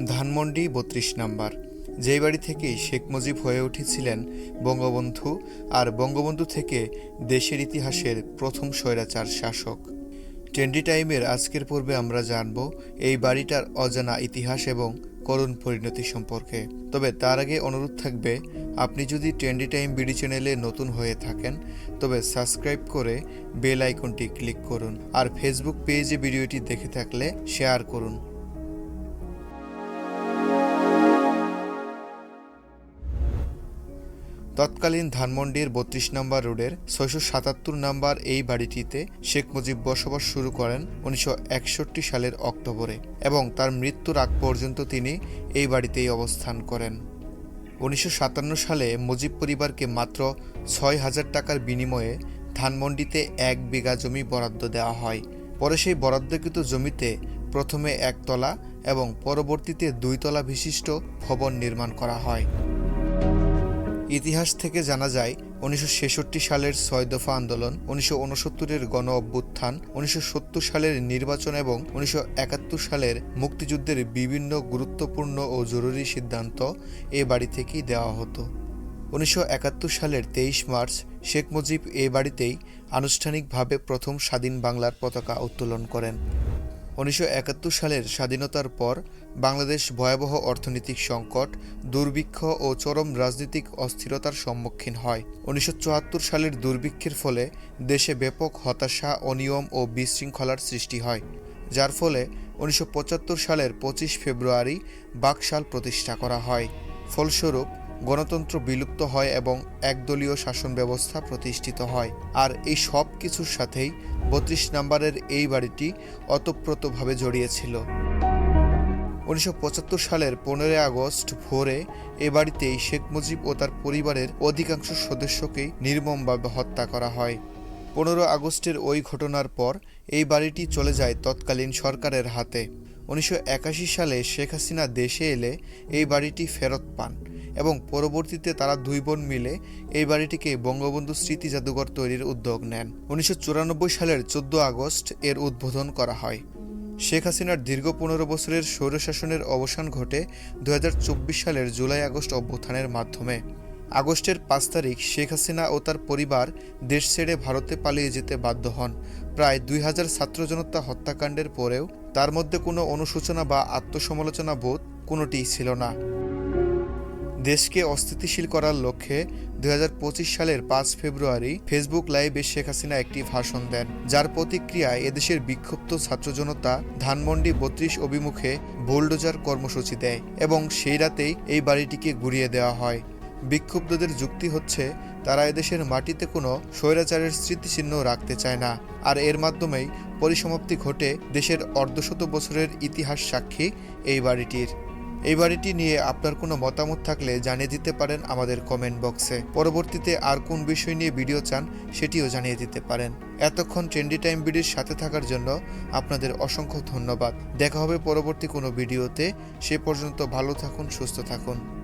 ধানমন্ডি বত্রিশ নাম্বার। যেই বাড়ি থেকেই শেখ মুজিব হয়ে উঠেছিলেন বঙ্গবন্ধু আর বঙ্গবন্ধু থেকে দেশের ইতিহাসের প্রথম স্বৈরাচার শাসক। ট্রেন্ডি টাইমের আজকের পর্বে আমরা জানব এই বাড়িটার অজানা ইতিহাস এবং করুণ পরিণতি সম্পর্কে। তবে তার আগে অনুরোধ থাকবে, আপনি যদি ট্রেন্ডি টাইম বিডি চ্যানেলে নতুন হয়ে থাকেন, তবে সাবস্ক্রাইব করে বেল আইকনটি ক্লিক করুন আর ফেসবুক পেজে ভিডিওটি দেখে থাকলে শেয়ার করুন। তৎকালীন ধানমন্ডির বত্রিশ নম্বর রোডের ছয়শো সাতাত্তর নম্বর এই বাড়িটিতে শেখ মুজিব বসবাস শুরু করেন উনিশশো একষট্টি সালের অক্টোবরে এবং তার মৃত্যুর আগ পর্যন্ত তিনি এই বাড়িতেই অবস্থান করেন। উনিশশো সাতান্ন সালে মুজিব পরিবারকে মাত্র ছয় হাজার টাকার বিনিময়ে ধানমন্ডিতে এক বিঘা জমি বরাদ্দ দেওয়া হয়। পরে সেই বরাদ্দকৃত জমিতে প্রথমে একতলা এবং পরবর্তীতে দুইতলা বিশিষ্ট ভবন নির্মাণ করা হয়। ইতিহাস থেকে জানা যায়, উনিশশো ছেষট্টি সালের ছয় দফা আন্দোলন, উনিশশো উনসত্তরের গণ অভ্যুত্থান, উনিশশো সত্তর সালের নির্বাচন এবং উনিশশো একাত্তর সালের মুক্তিযুদ্ধের বিভিন্ন গুরুত্বপূর্ণ ও জরুরি সিদ্ধান্ত এ বাড়ি থেকেই দেওয়া হতো। উনিশশো একাত্তর সালের তেইশ মার্চ, শেখ মুজিব এ বাড়িতেই আনুষ্ঠানিকভাবে প্রথম স্বাধীন বাংলার পতাকা উত্তোলন করেন। উনিশশো একাত্তর সালের স্বাধীনতার পর বাংলাদেশ ভয়াবহ অর্থনৈতিক সংকট, দুর্ভিক্ষ ও চরম রাজনৈতিক অস্থিরতার সম্মুখীন হয়। উনিশশো চুয়াত্তর সালের দুর্ভিক্ষের ফলে দেশে ব্যাপক হতাশা, অনিয়ম ও বিশৃঙ্খলার সৃষ্টি হয়, যার ফলে উনিশশো পঁচাত্তর সালের পঁচিশ ফেব্রুয়ারি বাকশাল প্রতিষ্ঠা করা হয়। ফলস্বরূপ গণতন্ত্র বিলুপ্ত হয় এবং একদলীয় শাসন ব্যবস্থা প্রতিষ্ঠিত হয়। আর এই সব কিছুর সাথেই বত্রিশ নম্বরের এই বাড়িটি অতপ্রতভাবে জড়িয়েছিল। উনিশশো পঁচাত্তর সালের পনেরোই আগস্ট ভোরে এ বাড়িতেই শেখ মুজিব ও তার পরিবারের অধিকাংশ সদস্যকেই নির্মমভাবে হত্যা করা হয়। পনেরো আগস্টের ওই ঘটনার পর এই বাড়িটি চলে যায় তৎকালীন সরকারের হাতে। উনিশশো একাশি সালে শেখ হাসিনা দেশে এলে এই বাড়িটি ফেরত পান এবং পরবর্তীতে তারা দুই বোন মিলে এই বাড়িটিকে বঙ্গবন্ধু স্মৃতি জাদুঘর তৈরির উদ্যোগ নেন। উনিশশো চুরানব্বই সালের চোদ্দ আগস্ট এর উদ্বোধন করা হয়। শেখ হাসিনার দীর্ঘ পনেরো বছরের স্বৈরশাসনের অবসান ঘটে দু হাজার চব্বিশ সালের জুলাই আগস্ট অভ্যুত্থানের মাধ্যমে। আগস্টের পাঁচ তারিখ শেখ হাসিনা ও তার পরিবার দেশ ছেড়ে ভারতে পালিয়ে যেতে বাধ্য হন। প্রায় দুই হাজার ছাত্র জনতা হত্যাকাণ্ডের পরেও তার মধ্যে কোনো অনুশোচনা বা আত্মসমালোচনা বোধ কোনোটিই ছিল না। দেশকে অস্থিতিশীল করার লক্ষ্যে দু হাজার পঁচিশ সালের পাঁচ ফেব্রুয়ারি ফেসবুক লাইভে শেখ হাসিনা একটি ভাষণ দেন, যার প্রতিক্রিয়ায় এদেশের বিক্ষুব্ধ ছাত্র জনতা ধানমন্ডি বত্রিশ অভিমুখে বোলডোজার কর্মসূচি দেয় এবং সেই রাতেই এই বাড়িটিকে গুড়িয়ে দেওয়া হয়। বিক্ষুব্ধদের যুক্তি হচ্ছে, তারা এদেশের মাটিতে কোনো স্বৈরাচারের স্মৃতিচিহ্ন রাখতে চায় না। আর এর মাধ্যমেই পরিসমাপ্তি ঘটে দেশের অর্ধশত বছরের ইতিহাস সাক্ষী এই বাড়িটির। এই বাড়িটি নিয়ে আপনার কোনো মতামত থাকলে জানিয়ে দিতে পারেন আমাদের কমেন্ট বক্সে। পরবর্তীতে আর কোন বিষয় নিয়ে ভিডিও চান সেটিও জানিয়ে দিতে পারেন। এতক্ষণ ট্রেন্ডি টাইম ভিডিওর সাথে থাকার জন্য আপনাদের অসংখ্য ধন্যবাদ। দেখা হবে পরবর্তী কোনো ভিডিওতে। সে পর্যন্ত ভালো থাকুন, সুস্থ থাকুন।